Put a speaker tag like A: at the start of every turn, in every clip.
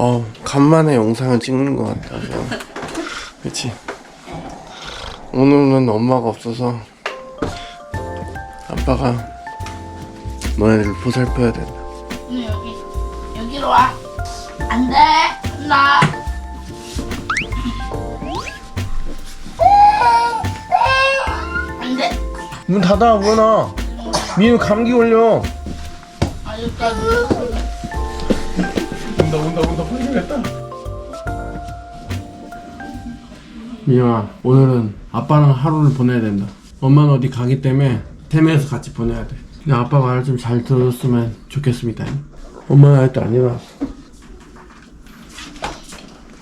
A: 어, 간만에 영상을 찍는 것 같다. 그냥. 그치? 오늘은 엄마가 없어서 아빠가 너네들 보살펴야 된다.
B: 응, 여기 여기로 와. 안 돼. 나. 안 돼.
A: 문 닫아, 뭐나. 민우 감기 걸려.
B: 아직까지.
A: 온다. 풀리겠다. 민우아, 오늘은 아빠랑 하루를 보내야 된다. 엄마는 어디 가기 때문에 세 명이서 같이 보내야 돼. 근데 아빠 말을 좀 잘 들었으면 좋겠습니다. 엄마는 아직도 안 일어났어.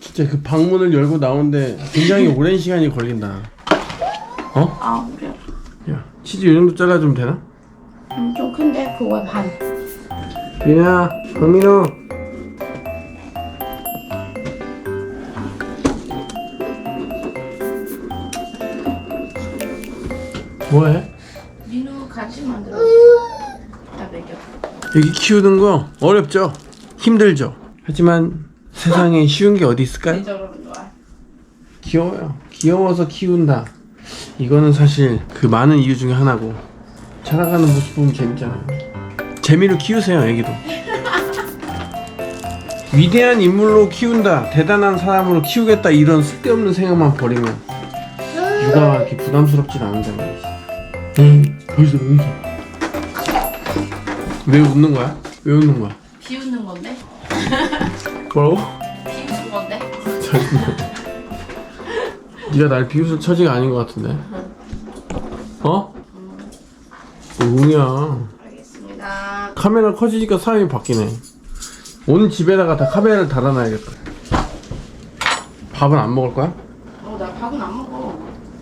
A: 진짜 그 방문을 열고 나오는데 굉장히 오랜 시간이 걸린다. 어?
B: 아, 그래.
A: 야, 치즈 이 정도 잘라주면 되나?
B: 음, 좀 큰데 그거 반.
A: 민우야, 박민우. 뭐해?
B: 민우 같이 만들어. 다 먹여.
A: 여기 키우는 거 어렵죠? 힘들죠? 하지만 세상에 쉬운 게 어디 있을까요? 귀여워요. 귀여워서 키운다. 이거는 사실 그 많은 이유 중에 하나고 자라가는 모습 보면 재밌잖아요. 재미로 키우세요, 애기도. 위대한 인물로 키운다, 대단한 사람으로 키우겠다 이런 쓸데없는 생각만 버리면 육아가 이렇게 부담스럽진 않은데 말이지. 응, 벌써 웃어. 왜 웃는 거야? 왜 웃는 거야?
B: 비웃는 건데?
A: 뭐라고?
B: 비웃는 건데?
A: 잠깐만. 네가 날 비웃을 처지가 아닌 것 같은데. 어? 뭐야?
B: 알겠습니다.
A: 카메라 커지니까 사람이 바뀌네. 온 집에다가 다 카메라를 달아놔야겠다. 밥은 안 먹을 거야?
B: 어, 나 밥은 안 먹어.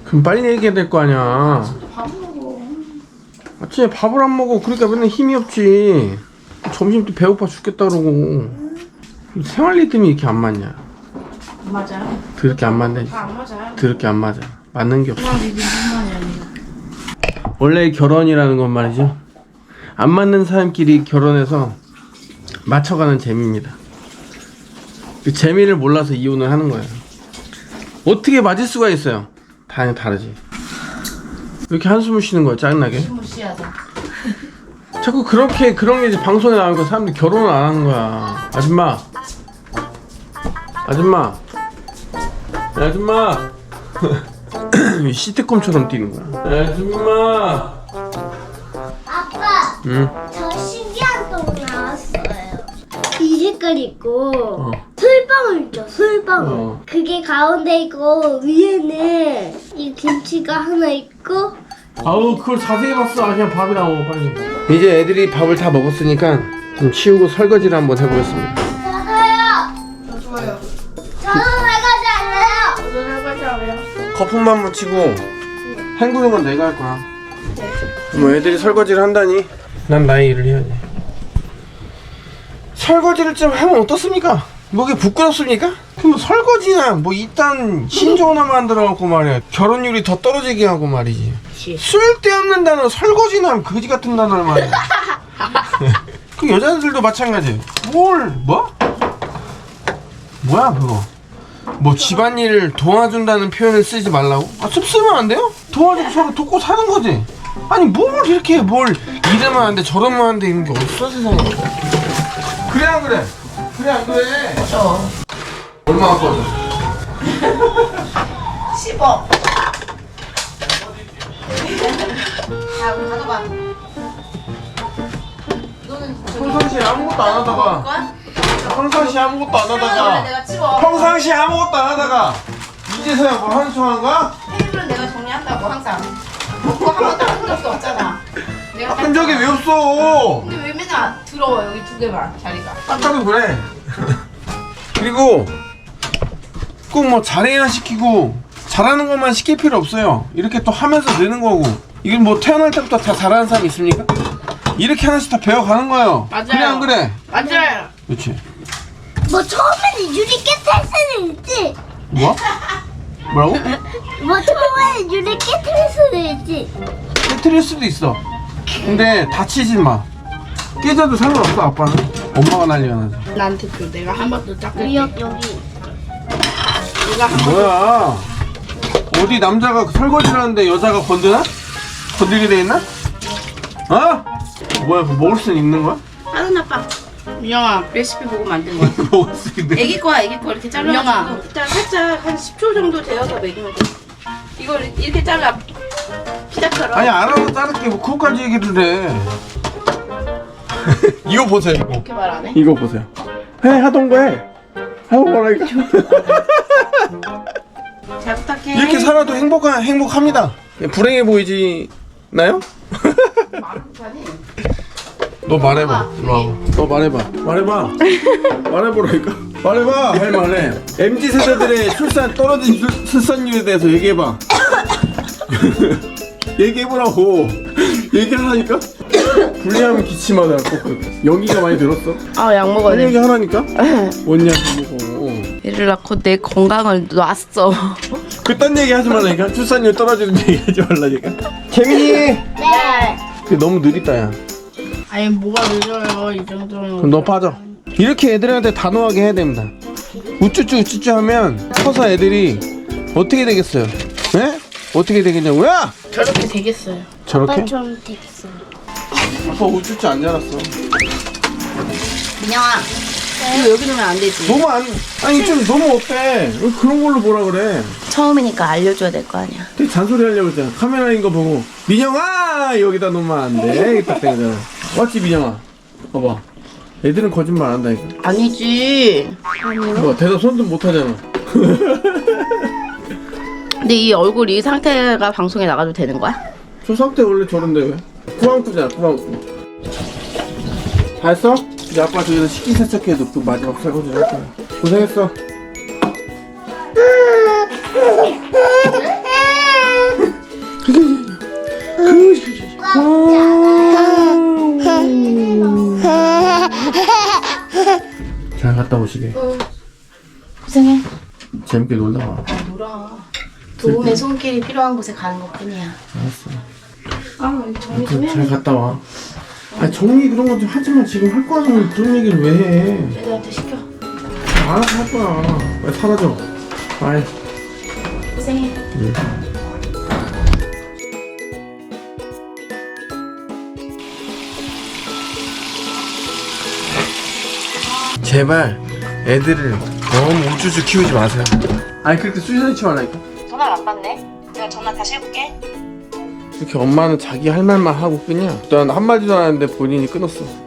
A: 그럼 빨리 얘기해야 될 거 아니야. 아침에 밥을 안 먹어. 그러니까 맨날 힘이 없지. 점심 때 배고파 죽겠다 그러고. 생활 리듬이 이렇게 안 맞냐?
B: 안 맞아요.
A: 그렇게 안 맞네.
B: 다 안 맞아요.
A: 그렇게 안 맞아. 맞는 게 없어.
B: 그냥 리듬뿐만이 아니라.
A: 원래 결혼이라는 건 말이죠. 안 맞는 사람끼리 결혼해서 맞춰가는 재미입니다. 그 재미를 몰라서 이혼을 하는 거예요. 어떻게 맞을 수가 있어요? 당연히 다르지. 왜 이렇게 한숨을 쉬는 거야, 짜증나게?
B: 무시하다.
A: 자꾸 그렇게, 그런 게 이제 방송에 나오니까 사람들이 결혼을 안 하는 거야. 아줌마. 아줌마. 야, 아줌마. 시트콤처럼 뛰는 거야. 야, 아줌마.
C: 아빠,
A: 응.
C: 저 신기한 똥 나왔어요. 이 색깔 있고
A: 어.
C: 솔방울 있죠, 솔방울.
A: 어.
C: 그게 가운데 있고 위에는 이 김치가 하나 있고
A: 아우 그걸 자세히 봤어 그냥 밥이나 먹어 빨리 이제 애들이 밥을 다 먹었으니까 좀 치우고 설거지를 한번 해보겠습니다
C: 저도요.
B: 좋아요.
C: 저도.
A: 거품만 묻히고 헹구는 건 내가 할 거야 뭐 애들이 설거지를 한다니 난 나의 일을 해야지 설거지를 좀 하면 어떻습니까? 뭐게 부끄럽습니까? 그럼 뭐 설거지나 뭐 이딴 신조 하나 만 들어갖고 말이야 결혼율이 더 떨어지게 하고 말이지 쓸데없는 단어 설거지나 거지 같은 단어를 말이야 그 여자들도 마찬가지 뭘 뭐? 뭐야 그거 뭐 집안일을 도와준다는 표현을 쓰지 말라고? 아 씁쓰면 안 돼요? 도와주고 서로 돕고 사는 거지 아니 뭘 이렇게 뭘 이러면 안 돼 저러면 안 돼 이런 게 어딨어 세상에 그래 안 그래? 그래 안 그래?
B: 저
A: 얼마 갖고 왔어?
B: 10억. 자, 우리 가져가. 이거는 저기
A: 평상시에 아무것도 안 하다가
B: 거야?
A: 평상시에 아무것도 안
B: 원래
A: 하다가
B: 내가 치워.
A: 평상시에 아무것도 안 하다가 이제서야 뭐 하는 척 하는 거야?
B: 테이블은 내가 정리한다고 항상. 그거 한 번도 한 적도 없잖아. 내가
A: 한 적이 왜 없어
B: 근데 왜 맨날 더러워 여기 두 개만 자리가.
A: 아까도 그래. 그리고 꼭 뭐 잘해야 시키고 잘하는 것만 시킬 필요 없어요. 이렇게 또 하면서 느는 거고. 이건 뭐 태어날 때부터 다 잘하는 사람 있습니까? 이렇게 하나씩 다 배워가는 거예요.
B: 맞아요.
A: 그래 안 그래?
B: 맞아요.
A: 그렇지.
C: 뭐 처음에는 유리 깨트릴 수는 있지.
A: 뭐? 뭐라고?
C: 뭐 처음에는 유리 깨트릴 수는 있지.
A: 깨트릴 수도 있어. 근데 다치지 마. 깨져도 상관없어 아빠는. 엄마가 난리가 나죠.
B: 나한테 줘. 내가 한번더 닦을게.
C: 미역 여기.
A: 뭐야? 어디 남자가 설거지를 하는데 여자가 건드나? 건들게 돼 있나? 어? 뭐야, 먹을 수는 있는 거야?
B: 하은 아빠. 민영아 레시피 보고 만든 거야.
A: 먹을 수 있는
B: 애기 거야 애기 거 이렇게 잘라가지고 일단 살짝 한 10초 정도 데워서 먹이면 돼. 이걸 이렇게 잘라 피자처럼.
A: 아니 알아서 자를게 뭐 그거까지 얘기를 해 이거 보세요 이거
B: 이렇게 말 안 해?
A: 이거 보세요 해 하던 거 해 하던 거라니까?
B: 잘 부탁해.
A: 이렇게 살아도 행복한 행복합니다. 불행해 보이지 나요?
B: 마음까지.
A: 너 말해봐. 일로 와봐. 너 말해봐. 말해봐. 말해보라니까. 말해봐. 할 말해. MZ 세대들의 출산 떨어진 출, 출산율에 대해서 얘기해봐. 얘기해보라고. 얘기하라니까? 불리하면 기침하다 꼭 연기가 많이 들었어.
B: 아 약 먹어야
A: 할
B: 돼.
A: 얘기 하라니까? 뭔얘
B: 애를 낳고 내 건강을 놨어.
A: 그딴 얘기 하지 말라니까 출산율 떨어지는 얘기 하지 말라니까 재민이
C: 네.
A: 그게 너무 느리다 야
B: 아니 뭐가 늦어요 이.
A: 그럼 너 빠져. 이렇게 애들한테 단호하게 해야 됩니다. 우쭈쭈 우쭈쭈 하면 커서 애들이 어떻게 되겠어요? 네? 어떻게 되겠냐고요?
B: 저렇게 되겠어요.
A: 저렇게?
C: 아빠처럼 되겠어요.
A: 아빠 우쭈쭈 안 자랐어.
B: 민영아. 이거 여기 놓으면 안 되지.
A: 너무 안, 아니 좀 너무 어때? 왜 그런 걸로 뭐라 그래?
B: 처음이니까 알려줘야 될 거 아니야.
A: 되게 잔소리 하려고 했잖아. 카메라인 거 보고 민영아 여기다 놓으면 안 돼. 딱 되잖아. 맞지 민영아? 봐봐. 애들은 거짓말 안 한다니까.
B: 아니지.
A: 뭐 대답 손도 못 하잖아.
B: 근데 이 얼굴 이 상태가 방송에 나가도 되는 거야?
A: 저 상태 원래 저런데 왜? 꾸안꾸잖아 꾸안꾸 다 했어? 이제 아빠 저기서 식기 세척해도 그 마지막 설거지 할 거야 고생했어. 잘 갔다 오시게.
B: 고생해.
A: 재밌게 놀다 와.
B: 놀아. 도움의 손길이 필요한 곳에 가는 것 뿐이야.
A: 알았어.
B: 아, 정리
A: 좀잘 갔다 와 아, 정리 그런 거좀 하지만 지금 할 거면 그런 얘기를 왜 해?
B: 애들한테 시켜.
A: 알아서 할 거야. 왜 사라져? 아이.
B: 고생해.
A: 제발 애들을 너무 우쭈쭈 키우지 마세요. 아니 그렇게 수시하지 말라니까.
B: 전화를 안 받네. 내가 전화 다시 해볼게.
A: 이렇게 엄마는 자기 할 말만 하고 끊냐? 난 한마디도 안 했는데 본인이 끊었어.